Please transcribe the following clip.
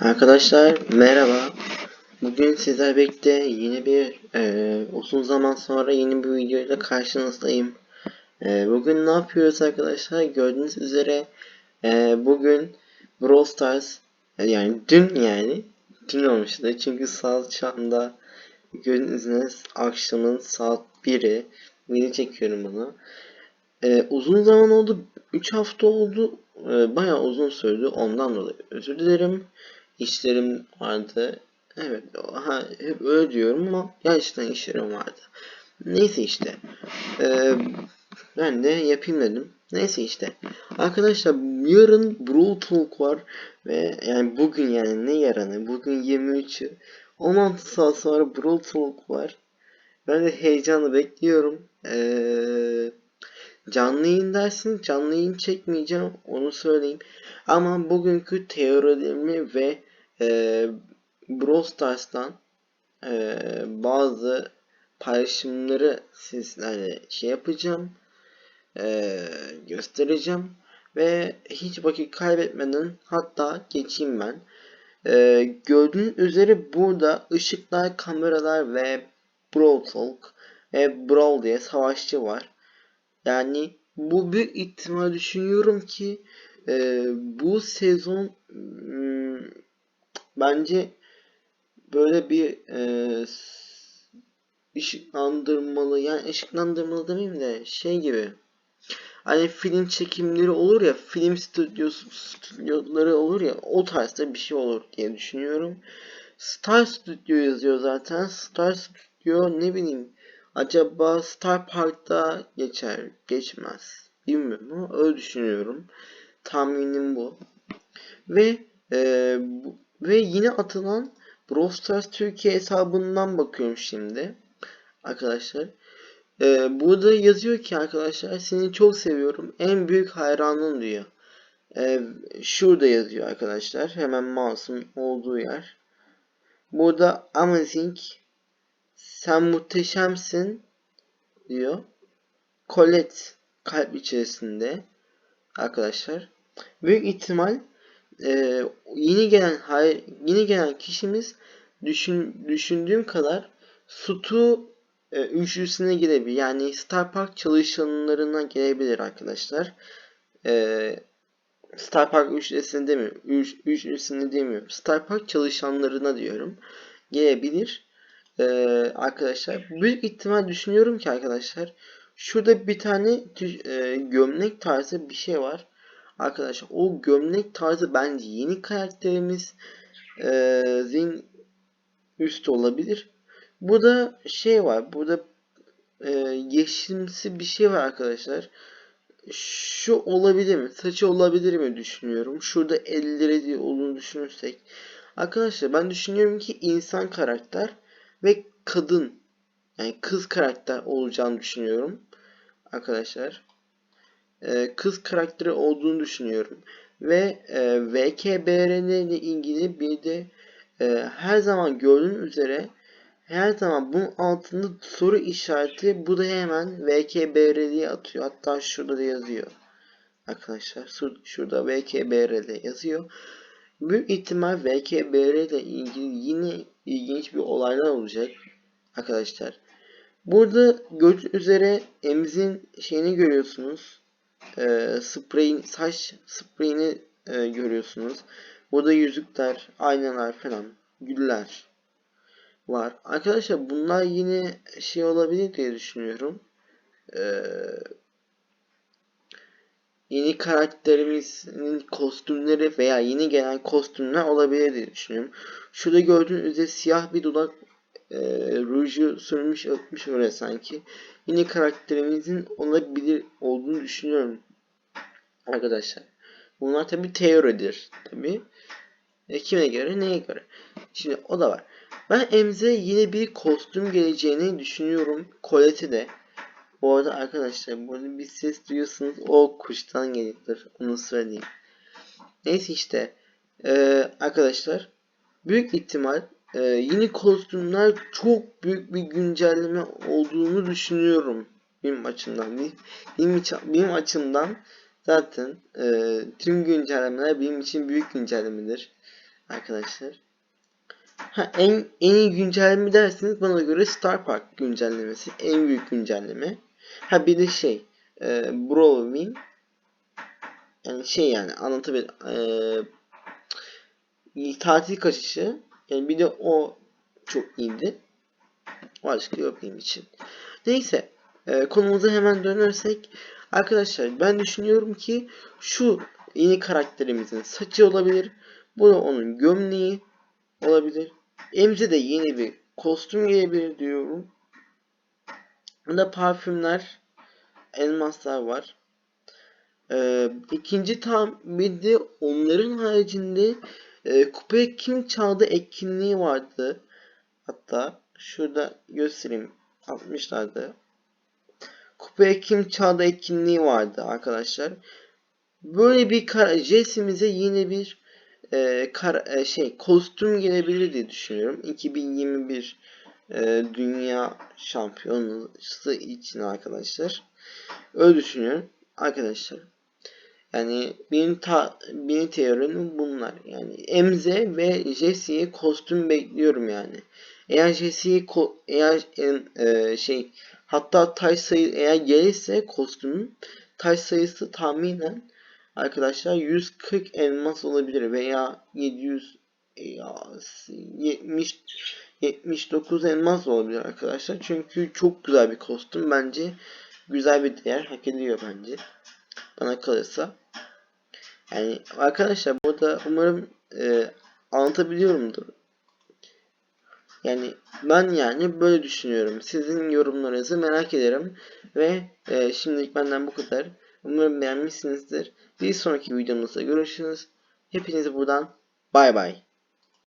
Arkadaşlar merhaba. Bugün sizler birlikte yeni bir e, uzun zaman sonra yeni bir videoyla karşınızdayım. E, bugün ne yapıyoruz arkadaşlar? Gördüğünüz üzere e, bugün Brawl Stars e, yani dün yani dün olmuştu. Çünkü saat şu anda gördüğünüz akşamın saat 1'i. Video çekiyorum bunu. E, uzun zaman oldu. 3 hafta oldu. E, bayağı uzun sürdü. Ondan dolayı özür dilerim işlerim vardı. Evet, ha, hep öyle diyorum ama gerçekten işlerim vardı. Neyse işte. Ee, ben de yapayım dedim. Neyse işte. Arkadaşlar yarın Brawl Talk var. Ve yani bugün yani ne yarını? Bugün 23'ü. 16 saat sonra Brawl Talk var. Ben de heyecanla bekliyorum. Ee, canlı yayın dersiniz. Canlı yayın çekmeyeceğim. Onu söyleyeyim. Ama bugünkü teorilerimi ve e, Brawl Stars'tan e, bazı paylaşımları sizlerle şey yapacağım. E, göstereceğim. Ve hiç vakit kaybetmeden hatta geçeyim ben. E, gördüğünüz üzere burada ışıklar, kameralar ve Brawl Talk ve Brawl diye savaşçı var. Yani bu bir ihtimal düşünüyorum ki e, bu sezon hmm, bence böyle bir e, ışıklandırmalı yani ışıklandırmalı demeyeyim de şey gibi hani film çekimleri olur ya film stüdyosu stüdyoları olur ya o tarzda bir şey olur diye düşünüyorum. Star Studio yazıyor zaten. Star Studio ne bileyim acaba Star Park'ta geçer geçmez. Bilmiyorum ama öyle düşünüyorum. Tahminim bu. Ve e, bu, ve yine atılan Brawl Türkiye hesabından bakıyorum şimdi. Arkadaşlar. E, burada yazıyor ki arkadaşlar seni çok seviyorum. En büyük hayranın diyor. E, şurada yazıyor arkadaşlar. Hemen mouse'un olduğu yer. Burada amazing sen muhteşemsin diyor. Colette kalp içerisinde arkadaşlar. Büyük ihtimal e, yeni gelen hayır, yeni gelen kişimiz düşün, düşündüğüm kadar Sutu e, üçlüsüne girebilir. Yani Star Park çalışanlarına gelebilir arkadaşlar. E, Star Park üçlüsüne demiyorum. Üç, üçlüsüne demiyorum. Star Park çalışanlarına diyorum. Gelebilir. E, arkadaşlar. Büyük ihtimal düşünüyorum ki arkadaşlar. Şurada bir tane e, gömlek tarzı bir şey var. Arkadaşlar o gömlek tarzı bence yeni karakterimiz e, zin üstü olabilir. Burada şey var. Burada e, yeşilimsi bir şey var arkadaşlar. Şu olabilir mi? Saçı olabilir mi düşünüyorum. Şurada elleri olduğunu düşünürsek. Arkadaşlar ben düşünüyorum ki insan karakter ve kadın yani kız karakter olacağını düşünüyorum. Arkadaşlar. E, kız karakteri olduğunu düşünüyorum. Ve e, VKBRN ile ilgili bir de e, her zaman gördüğün üzere her zaman bunun altında soru işareti bu da hemen VKBR diye atıyor. Hatta şurada da yazıyor. Arkadaşlar şurada VKBR yazıyor. Büyük ihtimal VKBR ile ilgili yine ilginç bir olaylar olacak. Arkadaşlar. Burada gördüğünüz üzere emzin şeyini görüyorsunuz e, spreyin, saç spreyini e, görüyorsunuz. Burada yüzükler, aynalar falan, güller var. Arkadaşlar bunlar yine şey olabilir diye düşünüyorum. Ee, yeni karakterimizin kostümleri veya yeni gelen kostümler olabilir diye düşünüyorum. Şurada gördüğünüz üzere siyah bir dudak e, ruju sürmüş öpmüş öyle sanki. Yine karakterimizin olabilir olduğunu düşünüyorum. Arkadaşlar. Bunlar tabi teoridir. Tabi. E, kime göre neye göre. Şimdi o da var. Ben Emze yine bir kostüm geleceğini düşünüyorum. Colette de. Bu arada arkadaşlar burada bir ses duyuyorsunuz. O kuştan geliyordur. Onu söyleyeyim. Neyse işte. Ee, arkadaşlar. Büyük ihtimal e, yeni kostümler çok büyük bir güncelleme olduğunu düşünüyorum. Benim açımdan. Benim, benim açımdan zaten e, tüm güncellemeler benim için büyük güncellemedir. Arkadaşlar. Ha, en, en iyi güncelleme derseniz bana göre Star Park güncellemesi. En büyük güncelleme. Ha bir de şey. E, Brawling. Yani şey yani anlatabilir. E, tatil kaçışı. Yani bir de o çok iyiydi. Başka yok benim için. Neyse. E, konumuza hemen dönersek. Arkadaşlar ben düşünüyorum ki şu yeni karakterimizin saçı olabilir. Bu da onun gömleği olabilir. Emze de yeni bir kostüm gelebilir diyorum. Burada parfümler, elmaslar var. Ee, ikinci tahminde onların haricinde e, kupaya kim çaldı etkinliği vardı. Hatta şurada göstereyim. Atmışlardı. Kupaya kim çaldı etkinliği vardı arkadaşlar. Böyle bir Jesse'mize yine bir e, kar e, şey kostüm gelebilir diye düşünüyorum. 2021 e, dünya şampiyonası için arkadaşlar. Öyle düşünüyorum arkadaşlar. Yani benim ta benim teorim bunlar. Yani Emze ve Jesse'ye kostüm bekliyorum yani. Eğer Jesse'yi eğer e, şey hatta taş sayı eğer gelirse kostümün taş sayısı tahminen arkadaşlar 140 elmas olabilir veya 700 ya 70 79 elmas olabilir arkadaşlar. Çünkü çok güzel bir kostüm bence. Güzel bir değer hak ediyor bence. Bana kalırsa. Yani arkadaşlar burada umarım e, anlatabiliyorumdur. Yani ben yani böyle düşünüyorum. Sizin yorumlarınızı merak ederim. Ve e, şimdilik benden bu kadar. Umarım beğenmişsinizdir. Bir sonraki videomuzda görüşürüz. Hepinize buradan bay bay.